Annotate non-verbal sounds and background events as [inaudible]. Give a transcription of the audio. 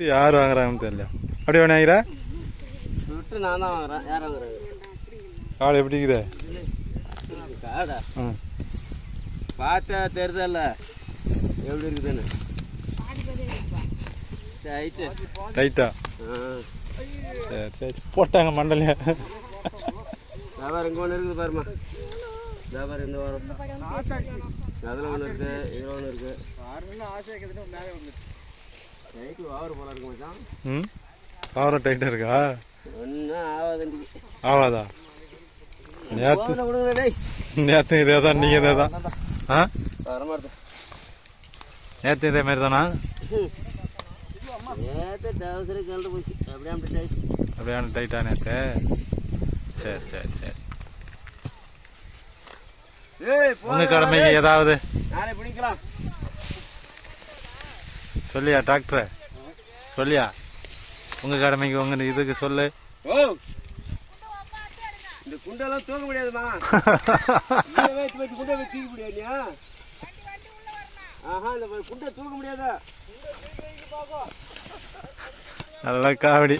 யார் வாங்குறாங்கன்னு தெரியல. அப்படி வேணாங்கிற விட்டு நான் தான் வாங்குறேன். யார் வாங்குறாங்க காடு எப்படி இருக்குது காடா? ம் பார்த்தா தெரிதல்ல. எப்படி இருக்குதுன்னு. ரைட்டு ரைட்டா சரி சரி. போட்டாங்க மண்டலையா வியாபாரம் இங்கே ஒன்று இருக்குது பாருமா வியாபாரம் இந்த வாரம். அதில் ஒன்று இருக்கு இதில் ஒன்று இருக்கு. ரைட்டு வாவர் போல இருக்கு மச்சான். ம்? கவரம் டைட்டாக இருக்கா? ஒன்றும் ஆகாதண்டி ஆவாதா நேற்று நேற்று இதே தான் நீங்கள் இதே தான். ஆ நேற்று இதே மாதிரி தானா? அப்படியே டைட்டா நேற்று சரி சரி சரி. ஏய் உங்கள் கடமைக்கு ஏதாவது நாளை பிடிக்கலாம். சொல்லியா டாக்டர்? சொல்லியா? உங்கள் கடமைக்கு உங்கள் இதுக்கு சொல்லு. இந்த குண்டெல்லாம் தூக்க முடியாதுமா? [laughs] வச்சு வச்சு குண்டை வச்சு தூக்க முடியாதுயா ஆஹா இந்த குண்டை தூக்க முடியாதா? நல்லா காவடி